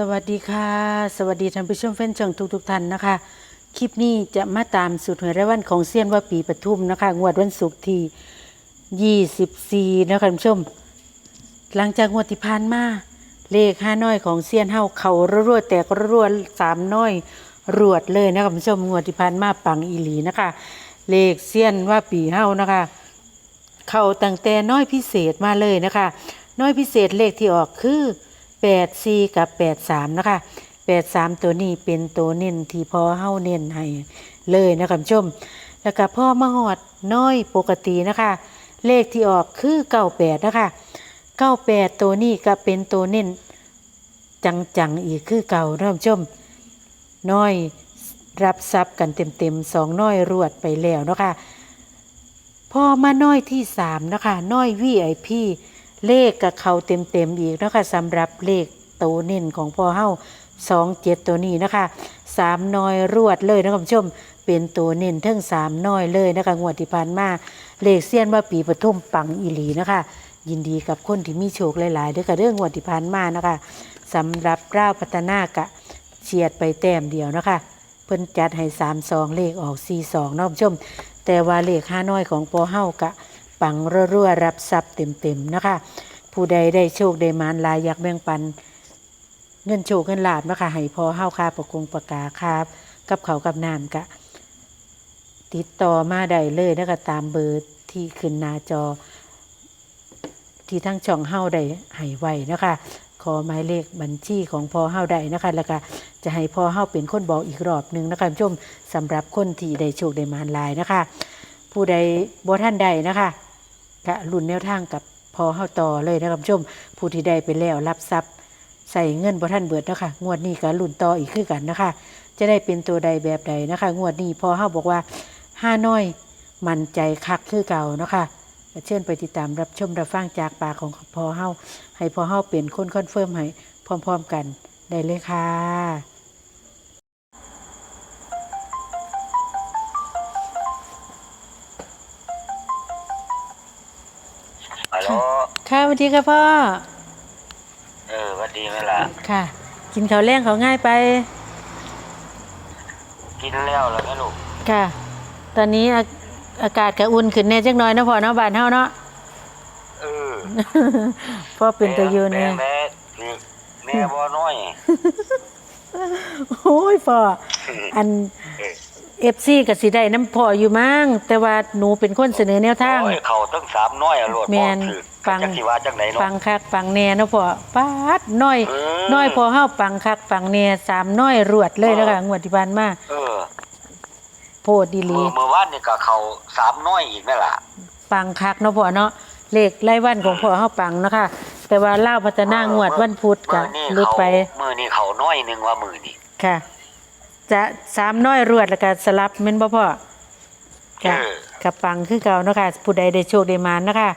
สวัสดีค่ะ สวัสดีท่านผู้ชมแฟนช่องทุกทุกๆท่านนะคะ คลิปนี้จะมาตามสูตรหวยรายวันของเซียนว่าปีปทุมนะคะ งวดวันศุกร์ที่24นะคะท่านผู้ชม หลังจากงวดที่ผ่านมาเลขห้าน้อยของเซียนเฮาเขารัวๆแต่ก็รัวๆสามน้อยรวดเลยนะคะคุณผู้ชมงวดที่ผ่านมาปังอีหลีนะคะ เลขเซียนว่าปีเฮานะคะ เขาตั้งแต่น้อยพิเศษมาเลยนะคะ น้อยพิเศษเลขที่ออกคือ 8 4 กับ 8 3 นะคะ 8 3 ตัวนี้เป็นตัวเน้นที่พอเฮาเน้นให้เลยนะคะคุณชม แล้วก็พ่อมหอดน้อยปกตินะคะ เลขที่ออกคือ 98 นะคะ 98 ตัวนี้ก็เป็นตัวเน้นจังๆอีกคือเก่าท่านผู้ชม น้อยรับทรัพย์กันเต็มๆสองน้อยรวดไปแล้วนะคะพอมาน้อยที่สามนะคะ น้อยวีไอพี เลขกับเขาเต็มเต็มๆอีกนะคะสำหรับเลขโตวเน้นของพอเฮาสองเจ็ดตัวนี้นะคะสามน้อยรวดเลยนะคุณผู้ชมเป็นตัวเน้นทั้งสามน้อยเลยนะคะงวดที่ผ่านมาเลขเสี้ยนว่าปีปทุมปังอีหลีนะคะยินดีกับคนที่มีโชคหลายๆด้วยกับเรื่องงวดที่ผ่านมานะคะสำหรับร่าวพัฒนากะเฉียดไปแต้มเดียวนะคะเพิ่นจัดให้สามสองเลขออกสี่สองน้องผู้ชม แต่ว่าเลขห้าน้อยของปอเฮากะ ปังรั่วๆรับทรัพย์เต็มๆนะคะ ผู้ใดได้โชคได้มานลายอยากแบ่งปัน เงินโชคเงินลาบนะคะให้พอเฮาค่าประกงประกาครับกับเขากับน้ำกะ ติดต่อมาได้เลยนะคะตามเบอร์ที่ขึ้นหน้าจอ ที่ทั้งช่องเฮาได้ให้ไว้นะคะขอหมายเลขบัญชีของพอเฮาได้นะคะแล้วก็จะให้พอเฮาเป็นคนบอกอีกรอบหนึ่งนะคะคุณผู้ชมสำหรับคนที่ได้โชคได้มานลายนะคะ ผู้ใดบ่ท่านใดนะคะ กะรุ่นแนวทางกับพอเฮาต่อเลยนะคะคุณชมผู้ที่ได้ไปแล้วรับทรัพย์ ใส่เงินบ่ท่านเบิดนะคะงวดนี้ก็รุ่นต่ออีกคือกันนะคะ จะได้เป็นตัวใดแบบใดนะคะ งวดนี้พอเฮาบอกว่าห้าน้อยมั่นใจคักคือเก่านะคะเชิญไปติดตามรับชมรับฟังจากปากของพอเฮาให้พอเฮาเป็นคนคอนเฟิร์มให้พร้อม ๆ กันได้เลยค่ะ ค่ะสวัสดีค่ะพ่อ เออหวัดดีไหมล่ะ ค่ะ กินข้าวแรงเขาวง่ายไป กินแล้วแล้วไหมลูกค่ะ ตอนนี้อาอากาศก็อุ่นขึ้นแน่จักหน่อยเนาะพ่อเนาะบ้านเฮาเนาะ เออพ่อเป็นตัวอยูนแม่เนี่ยแม่นี่แม่บ่น้อย โอ้ยพ่อ อันเออเอฟซีกับสิได้น้ำพ่ออยู่มั้งแต่ว่าหนูเป็นคนเสนอแนวทาง โอ้ยเขาตั้งสามน้อยอะโลดแม่นถือ ฟังจักสิว่าจังไหนเนาะ ฟังคักฟังแน่เนาะพ่อปาดน้อยเออน้อยพอเฮาปังคักปังแน่สามน้อยรวดเลยแล้วค่ะงวดที่ผ่านมาเออโพดดีหลี เมื่อเมื่อวานนี่ก็เขาสามน้อยอีกแม่ล่ะ ปังคักเนาะพ่อเนาะเลขรายวันของพ่อเฮาปังเนาะค่ะ แต่ว่าเล่าวพัฒนางวดวันพุธก็มื้อนี่หลุดไปเขามือนี่เขาน้อยหนึงว่ามือนี่ค่ะ จะสามน้อยรวดแล้วก็สลับแม่นบ่พ่อเอค่ะอกับปังคือเก่าเนาะค่ะผู้ใดได้โชคได้หมานเนาะคะ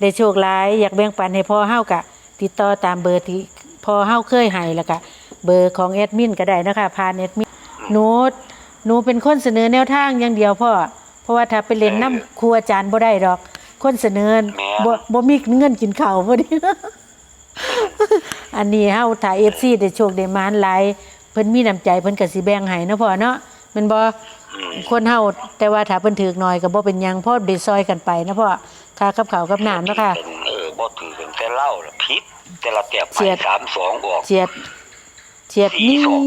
ได้โชคหลายอยากแบ่งปันให้พ่อเฮากะ ติดต่อตามเบอร์ที่พ่อเฮาเคยให้แล้วก็เบอร์ของแอดมินก็ได้เนาะคะผ่านแอดมินหนูหนูเป็นคนเสนอแนวทางอย่างเดียวพ่อเพราะว่าถ้าไปเล่นน้ำครูอาจารย์บ่ได้ดอก คนเสนอบ่บ่มีเงินกินข้าวพอดีอันนี้เฮาถ้า FC ได้โชคได้หมานหลายเพิ่นมีน้ำใจเพิ่นก็สิแบ่งให้เนาะพ่อเนาะ แม่นบ่อืมคนเฮาแต่ว่าถ้าเพิ่นถือหน่อยก็บ่เป็นหยังพ่อได้ซอยกันไปนะพ่อค่ากับข้าวกับน้ำเนาะค่ะ เป็นเออบ่ถือเป็นแต่เหล้าล่ะพิษแต่ละแตบเสีไปยด สามสองออกเจียดเจียด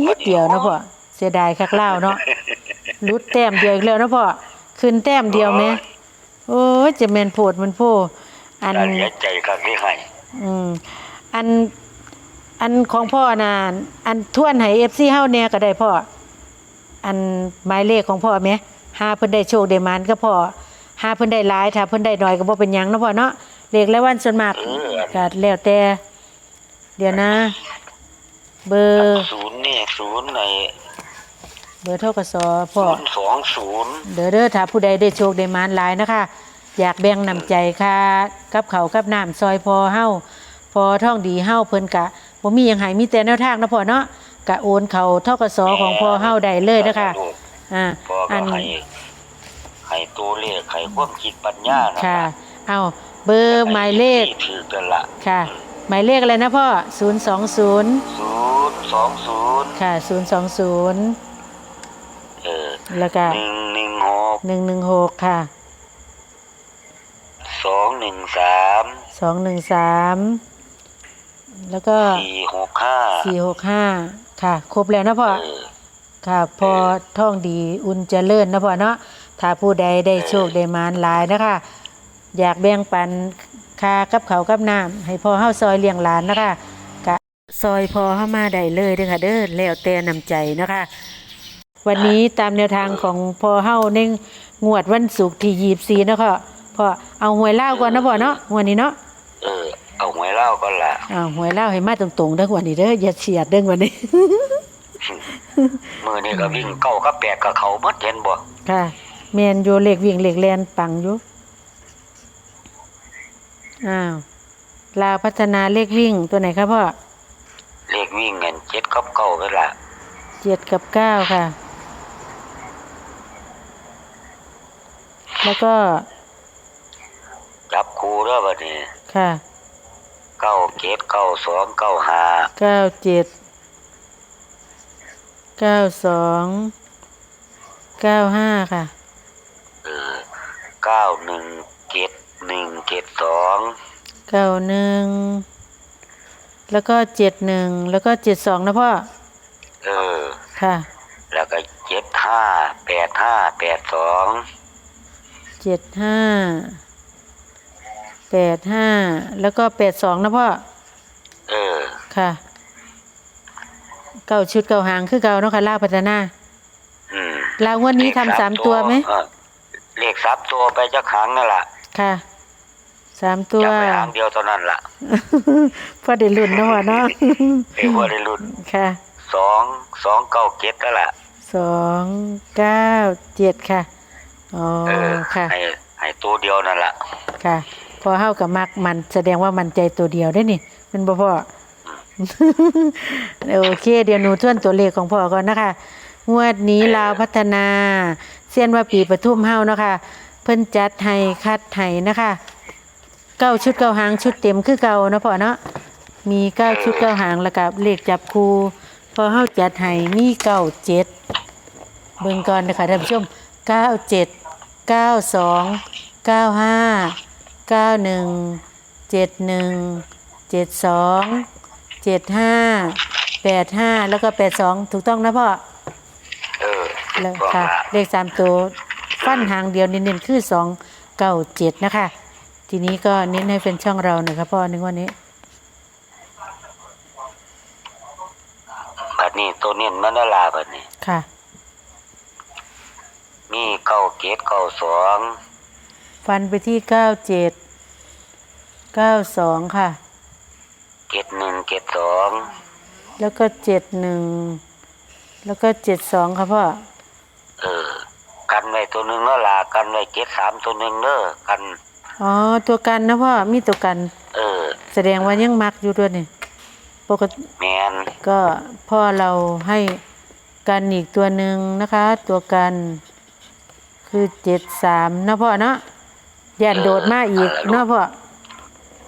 นิดเดียวนะพ่อเสียดายคักเล่าวเนาะลุดแต้มเดียวอีกแล้วนะพ่อขึ้นแต้มเดียวแม่โอ้ยจะแม่นโพดมันโพอันอันเสียใจคักที่ให้ อืมอันอันของพ่อน่ะอันทวนให้ FC เฮาแหน่ก็ได้พ่อ อันหมายเลขของพ่อแหมหาเพิ่นได้โชคได้หมานก็พ่อหาเพิ่นได้หลายถ้าเพิ่นได้น้อยก็บ่เป็นหยังเนาะพ่อเนาะเลขรายวันส่วนมากเออก็แล้วแต่เดี๋ยวนะ เบอร์ศูนย์นี่ศูนย์ในเบอร์โทรกสพ่อ ศูนย์สองศูนย์เด้อเด้อถ้าผู้ใดได้โชคได้หมานหลายนะคะ อยากแบ่งนำใจค่ะกับเขาวกับน้ำซอยพอเฮาพอท่องดีเฮาเพิ่นกะบ่มีหยังให้มีแต่แนวทางนะพ่อเนาะ กะโอนเขาทกสของพอเฮาได้เลยนะคะอ่าพออัก็นให้ให้ตัวเลขให้ความคิดปัญญานะค่ะ เอาเบอร์หมายเลขที่ถือกันละค่ะ หมายเลขอะไรนะพ่อ020ศูนย์สองศูนย์ค่ะ020เออแล้วก็หนึ่งหนึ่งหก116ค่ะสองหนึ่งสาม213 แล้วก็สี่หกห้า465ค่ะ ครบแล้วนะพ่อเออค่ะ พอท่องดีอุ่นเจริญนะพ่อเนาะถ้าผู้ใดได้โชคได้มานหลายนะคะ อยากแบ่งปันค่ากับเขาวกับน้ำให้พ่อเฮาซอยเลี้ยงหลานนะคะกะซอยพอเฮามาได้เลยเด้อค่ะเด้อแล้วแต่น้ำใจนะคะ วันนี้ตามแนวทางของพ่อเฮาในงวดวันศุกร์ที่24เนาะค่ะพ่อเอาหวยเล่าวก่อนนะพ่อเนาะงวดนี้เนาะ เออ เอาหวยเล่าก็ละเอาหวยเล่าวให้มาตรงๆเด้องวดนี้เด้ออย่าเฉียดเด้องวดนี้ มือนี่ก็วิ่งเก้ากับแปดกับเขาหมดเห็นบ่ค่ะแมนโยเล็กวิ่งเล็กแลนปังอยู่อ้าวลาวพัฒนาเลขวิ่งตัวไหนครับพ่อเลขวิ่งเงินเจ็ดกับเก้าก็ละเจ็ดกับเก้าค่ะ แล้วก็จับคูแล้วบัดนี้ค่ะ เก้าเจ็ดเก้าสองเก้าห้าเก้าเจ็ดเก้าสองเก้าห้าค่ะเออเก้าหนึ่งเจ็ดหนึ่งเจ็ดสองเก้าหนึ่งแล้วก็เจ็ดหนึ่งแล้วก็เจ็ดสองนะพ่อเออค่ะ แล้วก็เจ็ดห้าแปดห้าแปดสองเจ็ดห้า แปดห้าแล้วก็แปดสองนะพ่อเออค่ะเก้าชุดเก้าหางคือเก้าเนาะค่ะลาวพัฒนาอืมลาวงวันนี้ทำสามตัวไหมเออเลขสามตัวไปจะครั้งนั่นล่ะค่ะสามตัว จะไปหางเดียวเท่านั้นล่ะพอได้รุ่นเนาะพ่อเนาะเอ้ว่าได้รุ่นค่ะสองสองเก้าเจ็ดนั่นล่ะสองเก้าเจ็ดค่ะอ๋อเออค่ะให้ให้ตัวเดียวนั่นล่ะค่ะ พอเฮากับมักมันแสดงว่ามันใจตัวเดียวได้นี่เป็นบ่พ่อโอเค เดี๋ยวหนูทวนตัวเลขของพ่อก่อนนะคะ งวดนี้ลาวพัฒนาเสี้ยนว่าปีปทุมเฮาเนาะคะ เพิ่นจัดให้คัดให้นะคะเก้าชุดเก้าหางชุดเต็มคือเก่าเนาะพ่อเนาะมีเก้าชุดเก้าหางแล้วกับเลขจับคู่พอเฮาจัดให้มีเก้าเจ็ดเบิ่งก่อนนะคะท่านผู้ชมเก้าเจ็ดเก้าสองเก้าห้าเก้าหนึ่งเจ็ดหนึ่งเจ็ดสองเจ็ดห้าแปดห้าแล้วก็แปดสองถูกต้องนะพ่อเออเลยบอกค่ะว่าเลขสามตัวฟันหางเดียวเน้นๆคือสองเก้าเจ็ดนะคะ ทีนี้ก็เน้นให้เป็นช่องเราหน่อยครับพ่อในวันนี้บัดนี้ตัวเน้นมันนั่นล่ะบัดนี้ ค่ะ มีเก้าเจ็ดเก้าสอง ฟันไปที่เก้าเจ็ดเก้าสองค่ะ เจ็ดหนึ่งเจ็ดสองแล้วก็เจ็ดหนึ่งแล้วก็เจ็ดสองครับพ่อเออ กันไว้ตัวหนึ่งแล้วล่ะกันไว้เจ็ดสามตัวหนึ่งเด้อกัน อ๋อตัวกันนะพ่อมีตัวกัน เออ แสดงว่ายังมักอยู่ด้วยนี่ปกติแมนก็พ่อเราให้กันอีกตัวหนึ่งนะคะ ตัวกัน คือเจ็ดสามนะพ่อเนาะ ยันโดดมาอีกเนาะพ่อ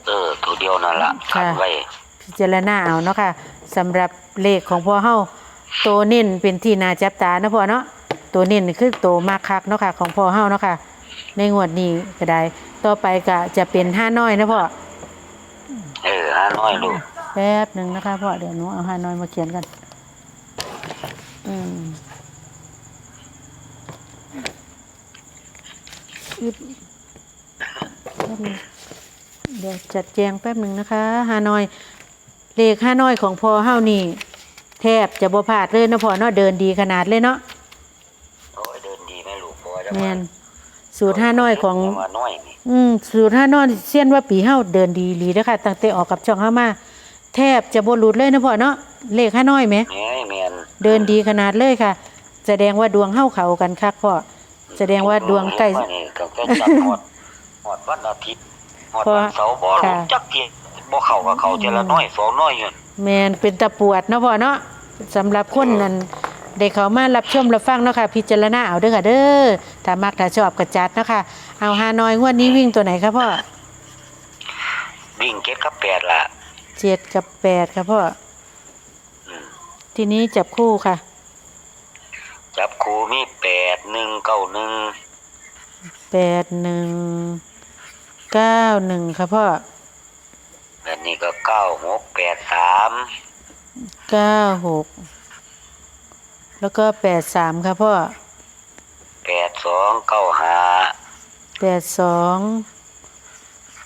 เออตัวเดียวนั่นล่ะค่ะกันไว้พิจารณาเอาเนาะค่ะสำหรับเลขของพ่อเฮาตัวเน้นเป็นที่นาจับตานะพ่อเนาะตัวเน้นคือตัวมากคักเนาะค่ะของพ่อเฮาเนาะค่ะ ในงวดนี้ก็ได้ ต่อไปก็จะเป็นห้าน้อยนะพ่อเออห้าน้อยลูกแป๊บหนึ่งนะคะพ่อเดี๋ยวหนูเอาห้าน้อยมาเขียนกันอืมอึดแป๊บนึงเดี๋ยวจัดแจงแป๊บหนึ่งนะคะฮานอย เลขฮานอยของพ่อเฮานี่ แทบจะบ่พลาดเลยเนาะพ่อเนาะเดินดีขนาดเลยเนาะโอ้ยเดินดีไหมลูกพอจะแมนสูตรฮานอยของมาน้อยนี่อืมสูตรฮานอยเสี้ยนว่าปีเฮาเดินดีหลีเด้อค่ะตั้งแต่ออกกับช่องเฮามาแทบจะบ่หลุดเลยนะพ่อเนาะเลขฮานอยไหมแม่แมนเดินดีขนาดเลยค่ะ แสดงว่าดวงเฮาเขากันคักพ่อแสดงว่าดวงใกล้มานี่ก็ใกล้จับหอด หอดวันอาทิตย์หอดเพราะวันเสาร์บ่ค่ะรู้จักเทียบ่เข้ากับเขาเจละน้อยสองน้อยอยู่แมนเป็นตะปวดเนาะพ่อเนาะสำหรับคนนั้นได้เขามารับชมรับฟังเนาะค่ะพิจารณาเอาเด้อค่ะเด้อถ้ามักถ้าชอบกระจัดเนาะค่ะเอาฮานอยงวดนี้วิ่งตัวไหนครับพ่อวิ่งเก็ดกับแปดล่ะเจ็ดกับแปดค่ะพ่ออืมทีนี้จับคู่ค่ะ จับครูมีแปดหนึ่งเก้าหนึ่งแปดหนึ่ง เก้าหนึ่งค่ะพ่อ อันนี้ก็เก้าหกแปดสามเก้าหก แล้วก็แปดสามค่ะพ่อแปดสองเก้าห้าแปดสอง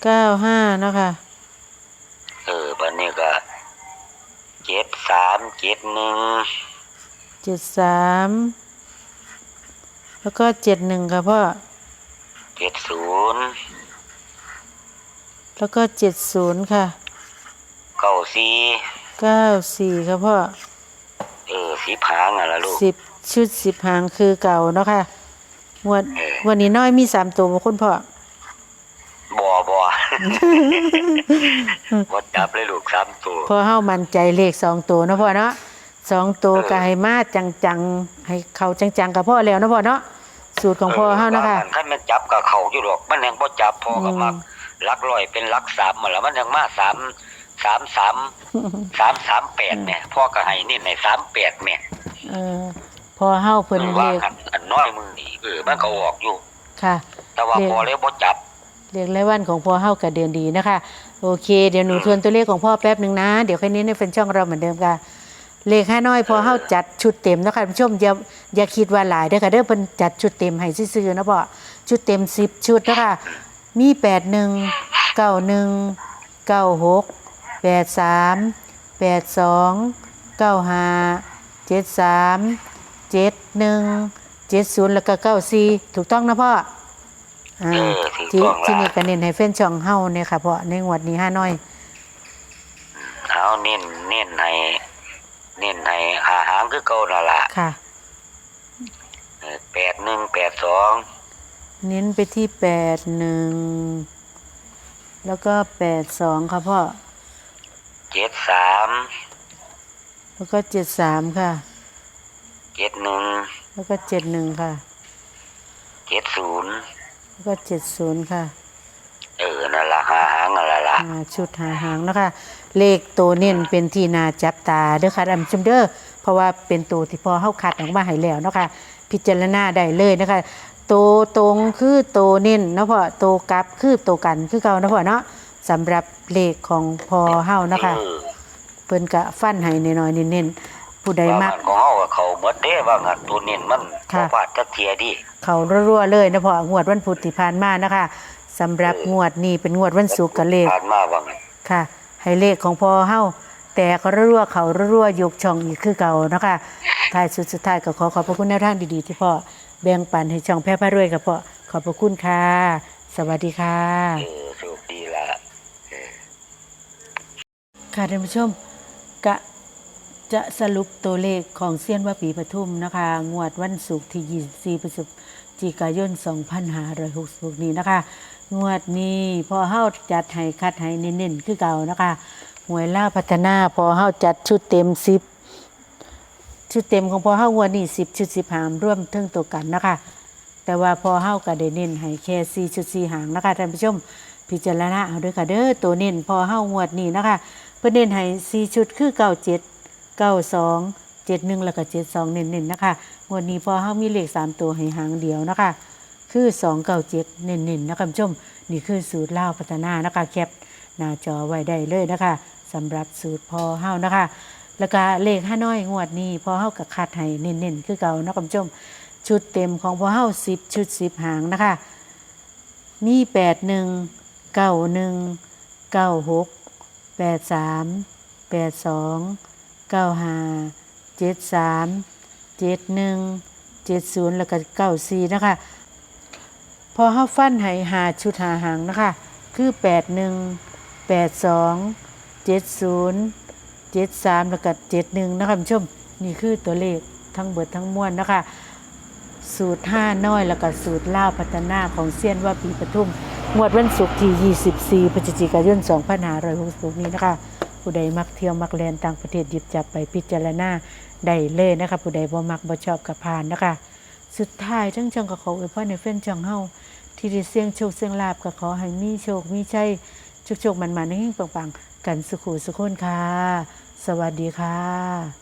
เก้าห้าเนาะคะ เออบันนี้ก็เจ็ดสามเจ็ดหนึ่งเจ็ดสาม แล้วก็เจ็ดหนึ่งค่ะพ่อเจ็ดศูนย์ แล้วก็เจ็ดศูนย์ค่ะเก้าสี่เก้าสี่ค่ะพ่อเออสีพางอะล่ะลูกสิบชุดสิบหางคือเก่าเนาะค่ะงวดเออวันนี้น้อยมีสามตัวบ่คุณพ่อบ่บ่บ่จับเลยลูกสามตัวพอเฮามั่นใจเลขสองตัวเนาะพ่อเนาะสองตัวก็ให้มาจังๆให้เขาจังๆกับพ่อแล้วเนาะพ่อเนาะสูตรของพ่อเฮาเนาะค่ะออถ้ามันจับกับเขาอยู่หรอกมันยังบ่จับพอกับอืมมัก ลักร้อยเป็นลักสามมาแล้วมันยังมาสามสามสามสามสามแปดเนี่ยพ่อก็ให้นี่ในสามแปดเนี่ยเออพอเฮาเพิ่นเลว่าขอันอันน้อยมือนี่เออมันก็ออกอยู่ ค่ะ แต่ว่าเลขพอเลยบ่จับเลขรายวันของพ่อเฮาก็เดือนดีนะคะ โอเค เดี๋ยวหนูทวนตัวเลขของพ่อแป๊บหนึ่งนะ เดี๋ยวแค่นี้ในเป็นช่องเราเหมือนเดิมค่ะ เลขห้าน้อยพอเฮาจัดชุดเต็มนะคะคุณผู้ชมอย่าอย่าคิดว่าหลายเด้อค่ะเด้อเพิ่นจัดชุดเต็มให้ซื่อๆนะพ่อชุดเต็ม10ชุดนะคะ มี81 91 96 83 82 95 73 71 70แล้วก็94ถูกต้องนะพ่ออ่าเออถูกที่ต้องที่ละนี่ก็เน้นให้แฟนช่องเฮาเนี่ยค่ะเพราะในงวดนี้ห้าน้อยเอาเน้นเน้นให้เน้นให้หาหางคือเก่านั่นล่ะค่ะแปดหนึ่งแปดสอง เน้นไปที่แปดหนึ่งแล้วก็แปดสองค่ะพ่อเจ็ดสามแล้วก็เจ็ดสามค่ะเจ็ดหนึ่งแล้วก็เจ็ดหนึ่งค่ะเจ็ดศูนย์แล้วก็เจ็ดศูนย์ค่ะ เออนั่นล่ะหาหางนั่นล่ะล่ะอ่าชุดหาหางนะคะ เลขตัวเน้นเป็นที่นาจับตาเด้อค่ะท่านผู้ชมเด้อเพราะว่าเป็นตัวที่พอเฮาคัดออกมาให้แล้วเนาะค่ะพิจารณาได้เลยนะคะ ตัวตรงคือตัวเน้นเนาะพ่อตัวกลับคือตัวกันคือเก่าเนาะพ่อเนาะสำหรับเลขของพอเฮาเนาะค่ะเออเพิ่นก็ฟันให้น้อยๆเน้นๆผู้ใดว่ามังักนของเฮากับเขาหมดเด้ว่างันตัวเน้นมันค่ะบ่พลาดจักเทียดิเขารัวๆเลยนะพ่องวดวันพุธที่ผ่านมานะคะสำหรับงวดนี้เป็นงวดวันศุกร์กับเลขผ่านมาว่างันค่ะ ให้เลขของพอเฮาแต่ก็รัวๆเขารัวๆยกช่องอีกคือเก่านะคะท้ายสุดสุดท้ายก็ขอขอบพระคุณแนวทางดีๆที่พ่อ แบ่งปันให้ช่องแพร่พารวยกับพ่อขอบพระคุณค่ะ สวัสดีค่ะเออโชคดีละค่ะท่านผู้ชมกะจะสรุปตัวเลขของเซียนว่าปีปทุมนะคะ งวดวันศุกร์ที่ 24พฤศจิกายน 2566 นี้นะคะ งวดนี้พอเฮาจัดให้คัดให้เน้นๆ คือเก่านะคะหวยล่าพัฒนาพอเฮาจัดชุดเต็ม 10 ชุดเต็มของพอเฮาวดนี้10ชุด10หางร่วมเทิงตัวกันนะคะ แต่ว่าพอเฮาก็ได้เน้นให้แค่4ชุด4หางนะคะท่านผู้ชมพิจารณาเอาด้วยค่ะเด้อตัวเน้นพอเฮางวดนี้นะคะ เพิ่นเน้นให้4ชุดคือ97 92 71แล้วก็72เน้นๆนะคะงวดนี้พอเฮามีเลข3ตัวให้หางเดียวนะคะ คือ297เน้นๆนะคะผู้ชมนี่คือสูตรเล่าพัฒนานะคะแคปหน้าจอไว้ได้เลยนะคะสำหรับสูตรพอเฮานะคะ แล้วก็เลขห้าน้อยงวดนี้พอเฮากับคัดให้เน้นๆคือเก่านะคุณผู้ชมชุดเต็มของพอเฮา10ชุด10หางนะคะ มีแปดหนึ่งเก้าหนึ่งเก้าหกแปดสามแปดสองเก้าห้าเจ็ดสามเจ็ดหนึ่งเจ็ดศูนย์แล้วก็เก้าสี่นะคะพอเข้าฟันให้หาชุดหาหางนะคะ คือแปดหนึ่งแปดสองเจ็ดศูนย์ เจ็ดสามแล้วก็เจ็ดหนึ่งนะคะคุณผู้ชมนี่คือตัวเลขทั้งเบิดทั้งมวลนะคะ สูตรห้าน้อยแล้วก็สูตรล่าพัฒนาของเซียนว่าปีปทุมงวดวันศุกร์ที่ 24พฤศจิกายน2566นี้นะคะ ผู้ใดมักเที่ยวมักแลนต่างประเทศหยิบจับไปพิจารณาได้เลยนะคะ ผู้ใดบ่มักบ่ชอบกับผ่านนะคะ สุดท้ายทั้งจังก็ขออวยพรในแฟนจังเฮาที่ได้เสี่ยงโชคเสี่ยงลาบก็ขอให้มีโชคมีชัยโชคๆมันๆในหิ้งปังๆ กันสุขุสุขคนค่ะ สวัสดีค่ะ